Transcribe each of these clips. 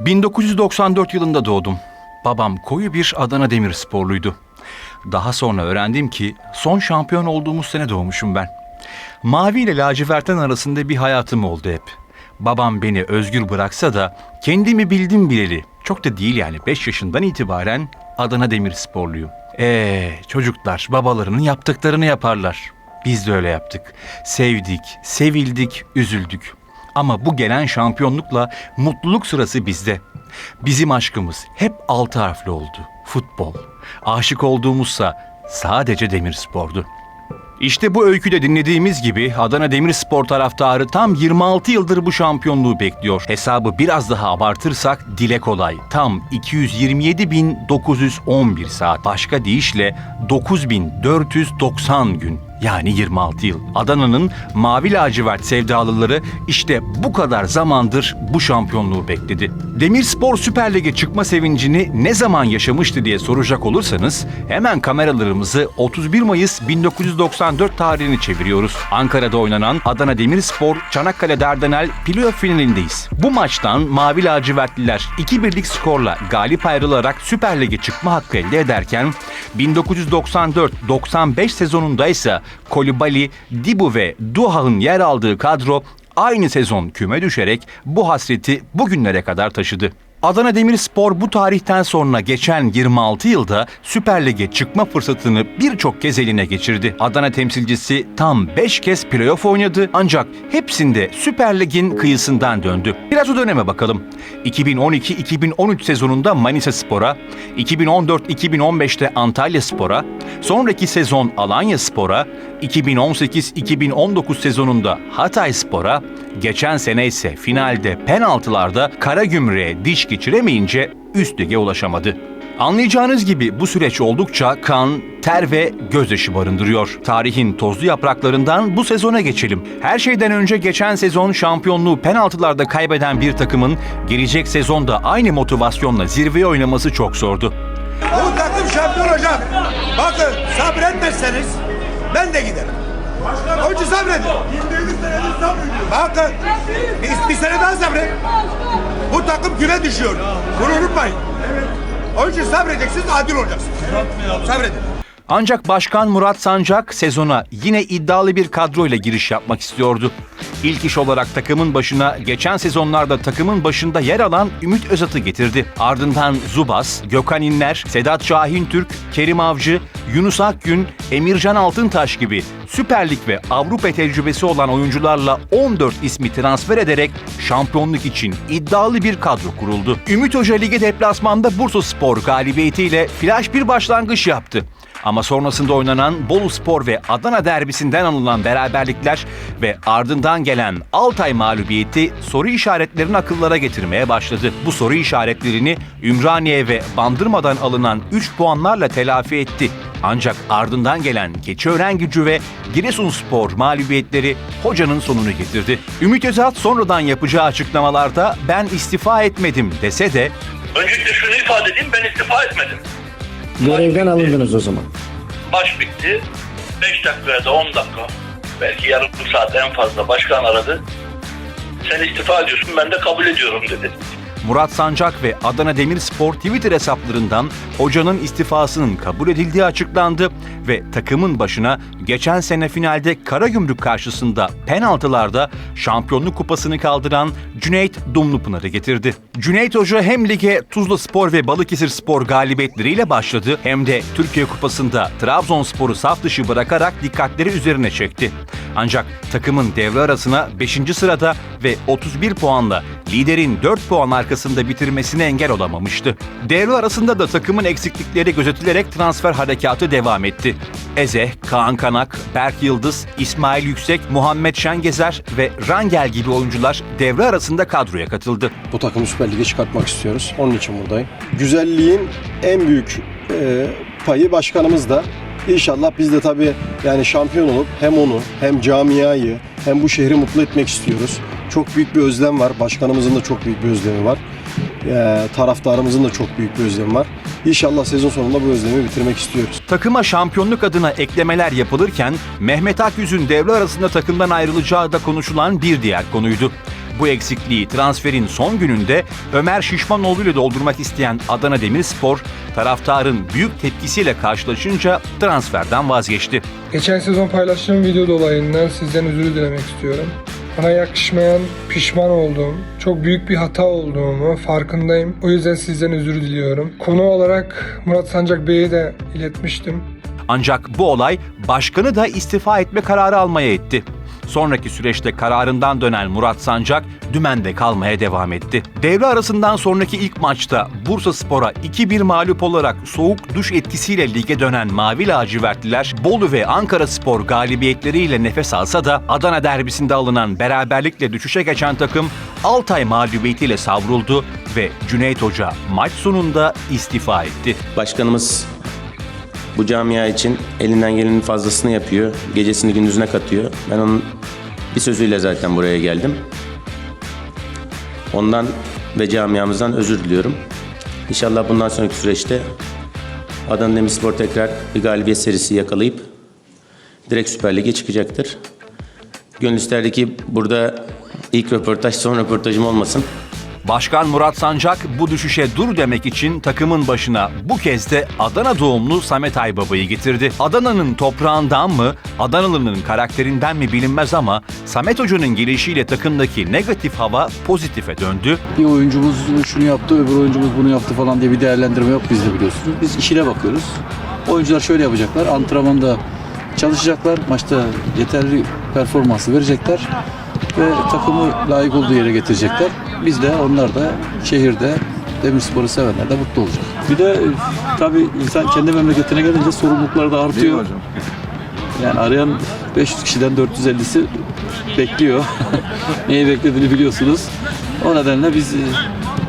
1994 yılında doğdum. Babam koyu bir Adana Demirsporluydu. Daha sonra öğrendim ki son şampiyon olduğumuz sene doğmuşum ben. Mavi ile lacivertten arasında bir hayatım oldu hep. Babam beni özgür bıraksa da kendimi bildim bileli. Çok da değil yani 5 yaşından itibaren Adana Demirsporluyum. Eee çocuklar babalarının yaptıklarını yaparlar. Biz de öyle yaptık. Sevdik, sevildik, üzüldük. Ama bu gelen şampiyonlukla mutluluk sırası bizde. Bizim aşkımız hep altı harfli oldu. Futbol. Aşık olduğumuzsa sadece Demirspor'du. İşte bu öyküde dinlediğimiz gibi Adana Demirspor taraftarı tam 26 yıldır bu şampiyonluğu bekliyor. Hesabı biraz daha abartırsak dile kolay. Tam 227.911 saat. Başka deyişle 9.490 gün. Yani 26 yıl. Adana'nın mavi lacivert sevdalıları işte bu kadar zamandır bu şampiyonluğu bekledi. Demirspor Süper Lig'e çıkma sevincini ne zaman yaşamıştı diye soracak olursanız hemen kameralarımızı 31 Mayıs 1994 tarihini çeviriyoruz. Ankara'da oynanan Adana Demirspor Çanakkale Dardanel playoff finalindeyiz. Bu maçtan mavi lacivertliler 2-1'lik skorla galip ayrılarak Süper Lig'e çıkma hakkı elde ederken 1994-95 sezonunda ise Kolibali, Dibu ve Duha'nın yer aldığı kadro aynı sezon küme düşerek bu hasreti bugünlere kadar taşıdı. Adana Demirspor bu tarihten sonra geçen 26 yılda Süper Lig'e çıkma fırsatını birçok kez eline geçirdi. Adana temsilcisi tam 5 kez playoff oynadı ancak hepsinde Süper Lig'in kıyısından döndü. Biraz o döneme bakalım. 2012-2013 sezonunda Manisa Spor'a, 2014-2015'te Antalya Spor'a, sonraki sezon Alanya Spor'a, 2018-2019 sezonunda Hatay Spor'a, geçen sene ise finalde penaltılarda Karagümrük'e diş geçiremeyince üst lige ulaşamadı. Anlayacağınız gibi bu süreç oldukça kan, ter ve gözyaşı barındırıyor. Tarihin tozlu yapraklarından bu sezona geçelim. Her şeyden önce geçen sezon şampiyonluğu penaltılarda kaybeden bir takımın gelecek sezonda aynı motivasyonla zirveye oynaması çok zordu. Bu takım şampiyon olacak. Bakın sabretmezseniz ben de giderim. Onun için sabredin. Bakın bir, bir sene daha sabret. Bu takım güne düşüyor. Bunu unutmayın. Onun için sabredeceksiniz, adil olacaksınız. Sabredin. Ancak Başkan Murat Sancak sezona yine iddialı bir kadroyla giriş yapmak istiyordu. İlk iş olarak takımın başına geçen sezonlarda takımın başında yer alan Ümit Özat'ı getirdi. Ardından Zubas, Gökhan İnler, Sedat Şahin Türk, Kerim Avcı, Yunus Akgün, Emircan Altıntaş gibi Süper Lig ve Avrupa tecrübesi olan oyuncularla 14 ismi transfer ederek şampiyonluk için iddialı bir kadro kuruldu. Ümit Hoca lige deplasmanda Bursa Spor galibiyetiyle flash bir başlangıç yaptı. Ama sonrasında oynanan Bolu Spor ve Adana derbisinden alınan beraberlikler ve ardından gelen Altay mağlubiyeti soru işaretlerini akıllara getirmeye başladı. Bu soru işaretlerini Ümraniye ve Bandırma'dan alınan 3 puanlarla telafi etti. Ancak ardından gelen Keçiören gücü ve Giresunspor mağlubiyetleri hocanın sonunu getirdi. Ümit Özat sonradan yapacağı açıklamalarda ben istifa etmedim dese de Öncelikle şunu ifade edeyim ben istifa etmedim. Görevden alındınız o zaman. Maç bitti. 5 dakika ya da 10 dakika belki yarım saat en fazla başkan aradı. Sen istifa ediyorsun ben de kabul ediyorum dedi. Murat Sancak ve Adana Demirspor Twitter hesaplarından hocanın istifasının kabul edildiği açıklandı ve takımın başına geçen sene finalde Karagümrük karşısında penaltılarda şampiyonluk kupasını kaldıran Cüneyt Dumlupınar'ı getirdi. Cüneyt Hoca hem lige Tuzla Spor ve Balıkesir Spor galibiyetleriyle başladı hem de Türkiye Kupası'nda Trabzonspor'u saf dışı bırakarak dikkatleri üzerine çekti. Ancak takımın devre arasına 5. sırada ve 31 puanla liderin 4 puan arkasında bitirmesine engel olamamıştı. Devre arasında da takımın eksiklikleri gözetilerek transfer harekatı devam etti. Eze, Kaan Kanak, Berk Yıldız, İsmail Yüksek, Muhammed Şengezer ve Rangel gibi oyuncular devre arasında kadroya katıldı. Bu takımı Süper Lig'e çıkartmak istiyoruz. Onun için buradayım. Güzelliğin en büyük e, payı başkanımız da. İnşallah biz de tabii yani şampiyon olup hem onu hem camiayı hem bu şehri mutlu etmek istiyoruz. Çok büyük bir özlem var. Başkanımızın da çok büyük bir özlemi var. E, taraftarımızın da çok büyük bir özlemi var. İnşallah sezon sonunda bu özlemi bitirmek istiyoruz. Takıma şampiyonluk adına eklemeler yapılırken Mehmet Akyüz'ün devre arasında takımdan ayrılacağı da konuşulan bir diğer konuydu. Bu eksikliği transferin son gününde Ömer Şişmanoğlu ile doldurmak isteyen Adana Demirspor, taraftarın büyük tepkisiyle karşılaşınca transferden vazgeçti. Geçen sezon paylaştığım video dolayından sizden özür dilemek istiyorum. Bana yakışmayan, pişman olduğum, çok büyük bir hata olduğumu farkındayım. O yüzden sizden özür diliyorum. Konu olarak Murat Sancak Bey'e de iletmiştim. Ancak bu olay başkanı da istifa etme kararı almaya etti. Sonraki süreçte kararından dönen Murat Sancak dümende kalmaya devam etti. Devre arasından sonraki ilk maçta Bursa Spor'a 2-1 mağlup olarak soğuk duş etkisiyle lige dönen Mavi Lacivertliler Bolu ve Ankara Spor galibiyetleriyle nefes alsa da Adana derbisinde alınan beraberlikle düşüşe geçen takım Altay mağlubiyetiyle savruldu ve Cüneyt Hoca maç sonunda istifa etti. Başkanımız bu camia için elinden gelenin fazlasını yapıyor. Gecesini gündüzüne katıyor. Ben onun bir sözüyle zaten buraya geldim. Ondan ve camiamızdan özür diliyorum. İnşallah bundan sonraki süreçte Adana Demirspor tekrar bir galibiyet serisi yakalayıp direkt Süper Lig'e çıkacaktır. Gönül isterdi ki burada ilk röportaj son röportajım olmasın. Başkan Murat Sancak bu düşüşe dur demek için takımın başına bu kez de Adana doğumlu Samet Aybaba'yı getirdi. Adana'nın toprağından mı, Adanalı'nın karakterinden mi bilinmez ama Samet Hoca'nın gelişiyle takımdaki negatif hava pozitife döndü. bir oyuncumuz şunu yaptı, öbür oyuncumuz bunu yaptı falan diye bir değerlendirme yok bizde biliyorsunuz. Biz işine bakıyoruz. Oyuncular şöyle yapacaklar, antrenmanda çalışacaklar, maçta yeterli performansı verecekler ve takımı layık olduğu yere getirecekler. Biz de onlar da şehirde Demirspor'u sevenler de mutlu olacak. Bir de tabii insan kendi memleketine gelince sorumlulukları da artıyor. Yani arayan 500 kişiden 450'si bekliyor. Neyi beklediğini biliyorsunuz. O nedenle biz e,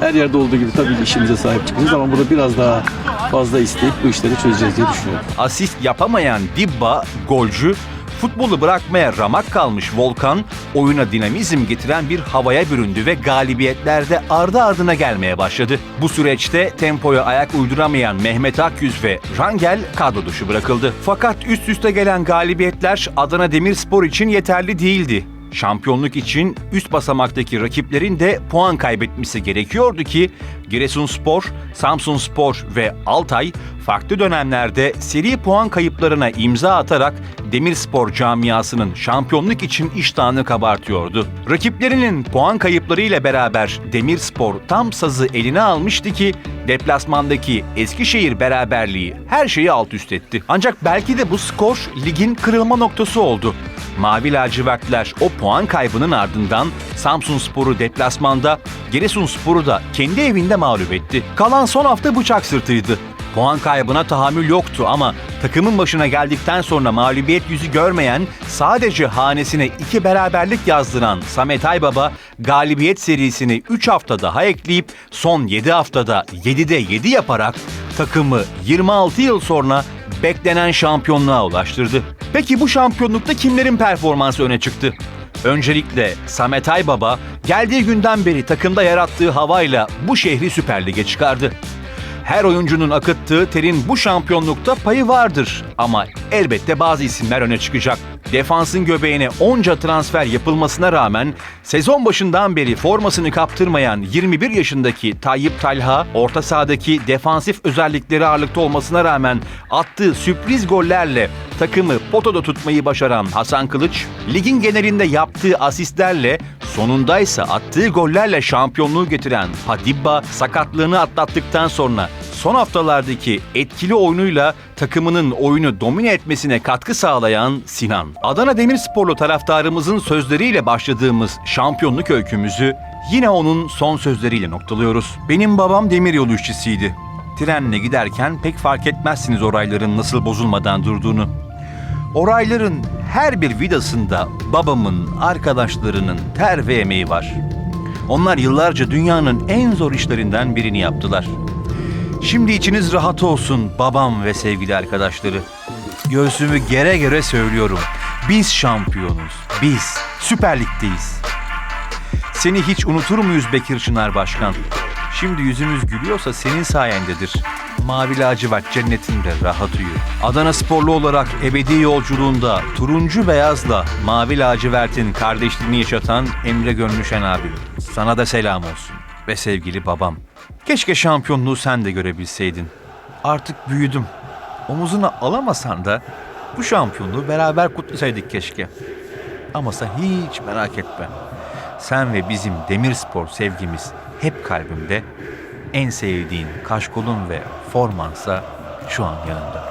her yerde olduğu gibi tabii işimize sahip çıkacağız ama burada biraz daha fazla isteyip bu işleri çözeceğiz diye düşünüyorum. Asist yapamayan Dibba, golcü, futbolu bırakmaya ramak kalmış Volkan, oyuna dinamizm getiren bir havaya büründü ve galibiyetlerde ardı ardına gelmeye başladı. Bu süreçte tempoya ayak uyduramayan Mehmet Akyüz ve Rangel kadro dışı bırakıldı. Fakat üst üste gelen galibiyetler Adana Demirspor için yeterli değildi. Şampiyonluk için üst basamaktaki rakiplerin de puan kaybetmesi gerekiyordu ki Giresunspor, Samsunspor ve Altay farklı dönemlerde seri puan kayıplarına imza atarak Demirspor camiasının şampiyonluk için iştahını kabartıyordu. Rakiplerinin puan kayıplarıyla beraber Demirspor tam sazı eline almıştı ki deplasmandaki Eskişehir beraberliği her şeyi alt üst etti. Ancak belki de bu skor ligin kırılma noktası oldu. Mavi lacivertler o puan kaybının ardından Samsunspor'u deplasmanda, Giresunspor'u da kendi evinde mağlup etti. Kalan son hafta bıçak sırtıydı. Puan kaybına tahammül yoktu ama takımın başına geldikten sonra mağlubiyet yüzü görmeyen, sadece hanesine iki beraberlik yazdıran Samet Aybaba, galibiyet serisini 3 hafta daha ekleyip son 7 haftada 7'de 7 yaparak takımı 26 yıl sonra beklenen şampiyonluğa ulaştırdı. Peki bu şampiyonlukta kimlerin performansı öne çıktı? Öncelikle Samet Aybaba geldiği günden beri takımda yarattığı havayla bu şehri Süper Lig'e çıkardı. Her oyuncunun akıttığı terin bu şampiyonlukta payı vardır ama elbette bazı isimler öne çıkacak. Defansın göbeğine onca transfer yapılmasına rağmen sezon başından beri formasını kaptırmayan 21 yaşındaki Tayyip Talha, orta sahadaki defansif özellikleri ağırlıkta olmasına rağmen attığı sürpriz gollerle takımı potada tutmayı başaran Hasan Kılıç, ligin genelinde yaptığı asistlerle sonundaysa attığı gollerle şampiyonluğu getiren Padibba sakatlığını atlattıktan sonra son haftalardaki etkili oyunuyla takımının oyunu domine etmesine katkı sağlayan Sinan. Adana Demirsporlu taraftarımızın sözleriyle başladığımız şampiyonluk öykümüzü yine onun son sözleriyle noktalıyoruz. Benim babam demiryolu işçisiydi. Trenle giderken pek fark etmezsiniz orayların nasıl bozulmadan durduğunu. Orayların her bir vidasında babamın, arkadaşlarının ter ve emeği var. Onlar yıllarca dünyanın en zor işlerinden birini yaptılar. Şimdi içiniz rahat olsun babam ve sevgili arkadaşları. Göğsümü gere gere söylüyorum. Biz şampiyonuz. Biz Süper Lig'deyiz. Seni hiç unutur muyuz Bekir Çınar Başkan? Şimdi yüzümüz gülüyorsa senin sayendedir. Mavi lacivert cennetinde rahat uyu. Adana sporlu olarak ebedi yolculuğunda turuncu beyazla mavi lacivertin kardeşliğini yaşatan Emre Gönlüşen abim. Sana da selam olsun ve sevgili babam. Keşke şampiyonluğu sen de görebilseydin. Artık büyüdüm. Omuzuna alamasan da bu şampiyonluğu beraber kutlasaydık keşke. Ama sen hiç merak etme. Sen ve bizim Demirspor sevgimiz hep kalbimde. En sevdiğin kaşkolun ve formansa şu an yanımda.